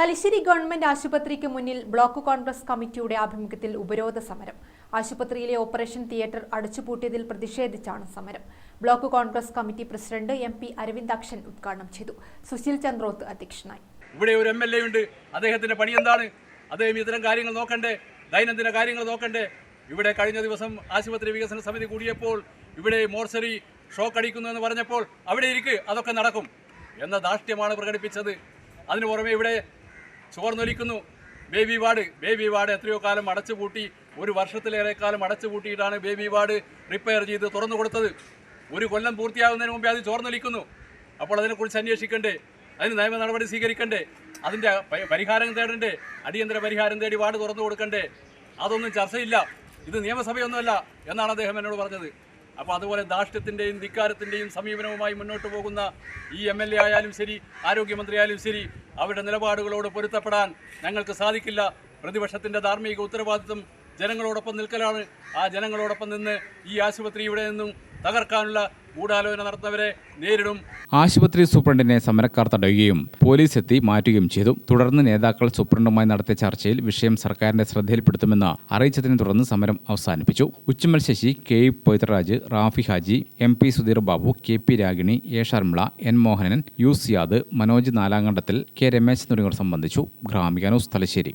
Thalassery government ആശുപത്രിക്ക് മുന്നിൽ block Congress കമ്മിറ്റിയുടെ ആഭിമുഖ്യത്തിൽ ഉപരോധ സമരം. ആശുപത്രിയിലെ ഓപ്പറേഷൻ തിയേറ്റർ അടച്ചുപൂട്ടിയതിൽ പ്രതിഷേധിച്ചാണ് സമരം. Block Congress committee president M P Aravindakshan ഉദ്ഘാടനം ചെയ്തു. സുശീൽ ചന്ദ്രോത്ത് അധ്യക്ഷനായി. ഇവിടെ ഒരു എം എൽ എ ഉണ്ട്. അദ്ദേഹത്തിന്റെ പണി എന്താണ്? അദ്ദേഹം ഇത്തരം കാര്യങ്ങൾ നോക്കണ്ടേ? ദൈനംദിന കാര്യങ്ങൾ നോക്കണ്ടേ? ഇവിടെ കഴിഞ്ഞ ദിവസം ആശുപത്രി വികസന സമിതി കൂടിയപ്പോൾ ഇവിടെ മോർച്ചറി ഷോക്ക് അടിക്കുന്നു എന്ന് പറഞ്ഞപ്പോൾ അവിടെ ഇരിക്ക് അതൊക്കെ നടക്കും. എന്ന ധാർഷ്ട്യമാണ് പ്രകടിപ്പിച്ചത്. അതിനു പുറമെ ഇവിടെ ചോർന്നൊലിക്കുന്നു. ബേബി വാർഡ് ബേബി വാർഡ് എത്രയോ കാലം അടച്ചുപൂട്ടി ഒരു വർഷത്തിലേറെ കാലം അടച്ചുപൂട്ടിയിട്ടാണ് ബേബി വാർഡ് റിപ്പയർ ചെയ്ത് തുറന്നു കൊടുത്തത്. ഒരു കൊല്ലം പൂർത്തിയാകുന്നതിന് മുമ്പേ അത് ചോർന്നൊലിക്കുന്നു. അപ്പോൾ അതിനെക്കുറിച്ച് അന്വേഷിക്കണ്ടേ? അതിന് നിയമ നടപടി സ്വീകരിക്കണ്ടേ? അതിന്റെ പരിഹാരം തേടണ്ടേ? അടിയന്തര പരിഹാരം തേടി വാർഡ് തുറന്നു കൊടുക്കണ്ടേ? അതൊന്നും ചർച്ചയില്ല. ഇത് നിയമസഭയൊന്നുമല്ല എന്നാണ് അദ്ദേഹം എന്നോട് പറഞ്ഞത്. അപ്പോൾ അതുപോലെ ധാർഷ്ട്യത്തിന്റെയും ധിക്കാരത്തിന്റെയും സമീപനവുമായി മുന്നോട്ട് പോകുന്ന ഈ എം എൽ എ ആയാലും ശരി ആരോഗ്യമന്ത്രി ആയാലും ശരി അവരുടെ നിലപാടുകളോട് പൊരുത്തപ്പെടാൻ ഞങ്ങൾക്ക് സാധിക്കില്ല. പ്രതിപക്ഷത്തിന്റെ ധാർമ്മിക ഉത്തരവാദിത്വം ജനങ്ങളോടൊപ്പം നിൽക്കലാണ്. ആ ജനങ്ങളോടൊപ്പം നിന്ന് ഈ ആശുപത്രി ഇവിടെ നിന്നും തകർക്കാനുള്ള ഗൂഢാലോചന നടത്തുന്നവരെ നേരിടും. ആശുപത്രി സൂപ്രണ്ടിനെ സമരക്കാർ തടയുകയും പോലീസ് എത്തി മാറ്റുകയും ചെയ്തു. തുടർന്ന് നേതാക്കൾ സൂപ്രണ്ടുമായി നടത്തിയ ചർച്ചയിൽ വിഷയം സർക്കാരിന്റെ ശ്രദ്ധയിൽപ്പെടുത്തുമെന്ന് അറിയിച്ചതിനെ തുടർന്ന് സമരം അവസാനിപ്പിച്ചു. ഉച്ചമൽ Sasi K E Pavithraraj Rafi Haji M P Sudheer Babu K P Ragini A Sharmila N Mohanan U Siyad Manoj നാലാങ്കണ്ടത്തിൽ K Ramesh തുടങ്ങിയവർ സംബന്ധിച്ചു. Gramika news Thalassery.